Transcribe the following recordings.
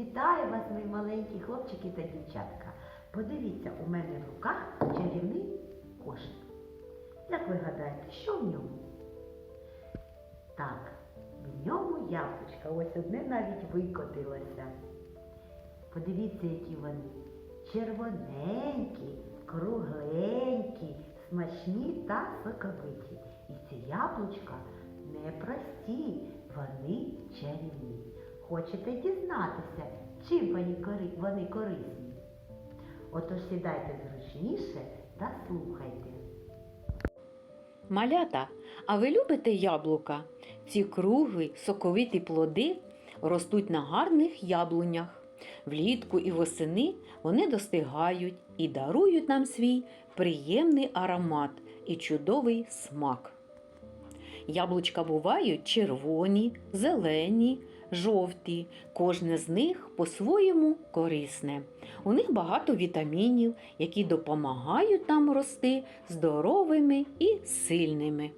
Вітаю вас, мої маленькі хлопчики та дівчатка. Подивіться, у мене в руках чарівний кошик. Як ви гадаєте, що в ньому? Так, в ньому яблучка. Ось одне навіть викотилося. Подивіться, які вони. Червоненькі, кругленькі, смачні та соковиті. І ці яблучка не прості, вони чарівні. Хочете дізнатися, чим вони, кори- вони корисні? Отож сідайте зручніше та слухайте. Малята, а ви любите яблука? Ці круглі, соковиті плоди ростуть на гарних яблунях. Влітку і восени вони достигають і дарують нам свій приємний аромат і чудовий смак. Яблучка бувають червоні, зелені, жовті. Кожне з них по-своєму корисне. У них багато вітамінів, які допомагають нам рости здоровими і сильними.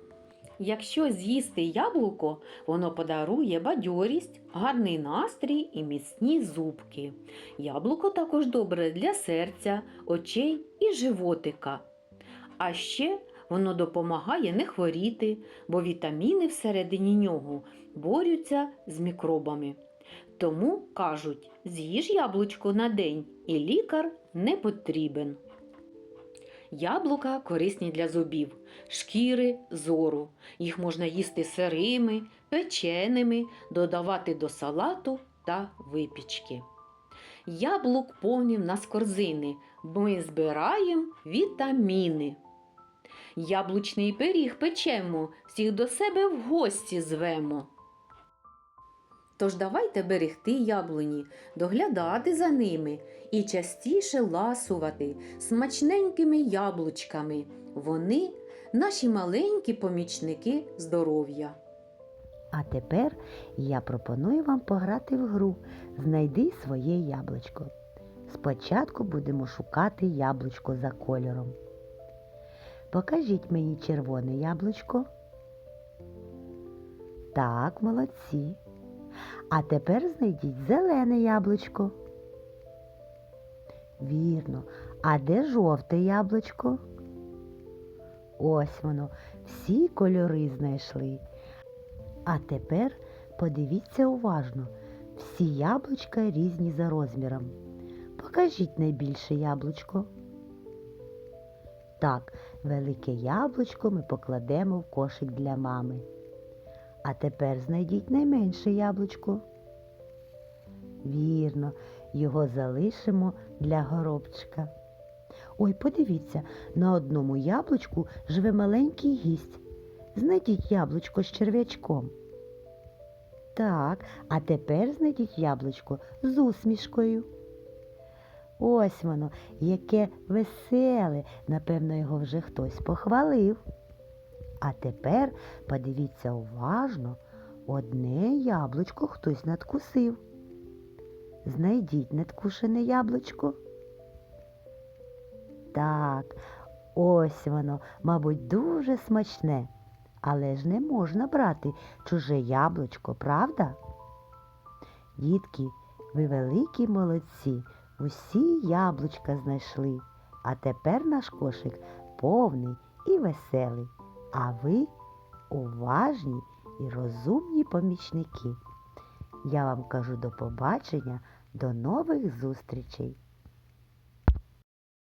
Якщо з'їсти яблуко, воно подарує бадьорість, гарний настрій і міцні зубки. Яблуко також добре для серця, очей і животика. А ще воно допомагає не хворіти, бо вітаміни всередині нього борються з мікробами. Тому кажуть, з'їж яблучко на день і лікар не потрібен. Яблука корисні для зубів, шкіри, зору. Їх можна їсти сирими, печеними, додавати до салату та випічки. Яблук повні в нас корзини. Ми збираємо вітаміни. Яблучний пиріг печемо, всіх до себе в гості звемо. Тож давайте берегти яблуні, доглядати за ними і частіше ласувати смачненькими яблучками. Вони наші маленькі помічники здоров'я. А тепер я пропоную вам пограти в гру Знайди своє яблучко. Спочатку будемо шукати яблучко за кольором. Покажіть мені червоне яблучко. Так, молодці. А тепер знайдіть зелене яблучко. Вірно. А де жовте яблучко? Ось воно. Всі кольори знайшли. А тепер подивіться уважно. Всі яблучка різні за розміром. Покажіть найбільше яблучко. Так, велике яблучко ми покладемо в кошик для мами. А тепер знайдіть найменше яблучко. Вірно, його залишимо для горобчика. Ой, подивіться, на одному яблучку живе маленький гість. Знайдіть яблучко з черв'ячком. Так, а тепер знайдіть яблучко з усмішкою. Ось воно, яке веселе, напевно, його вже хтось похвалив. А тепер подивіться уважно, одне яблучко хтось надкусив. Знайдіть надкушене яблучко. Так, ось воно, мабуть, дуже смачне. Але ж не можна брати чуже яблучко, правда? Дітки, ви великі молодці, усі яблучка знайшли, а тепер наш кошик повний і веселий, а ви уважні і розумні помічники. Я вам кажу до побачення, до нових зустрічей!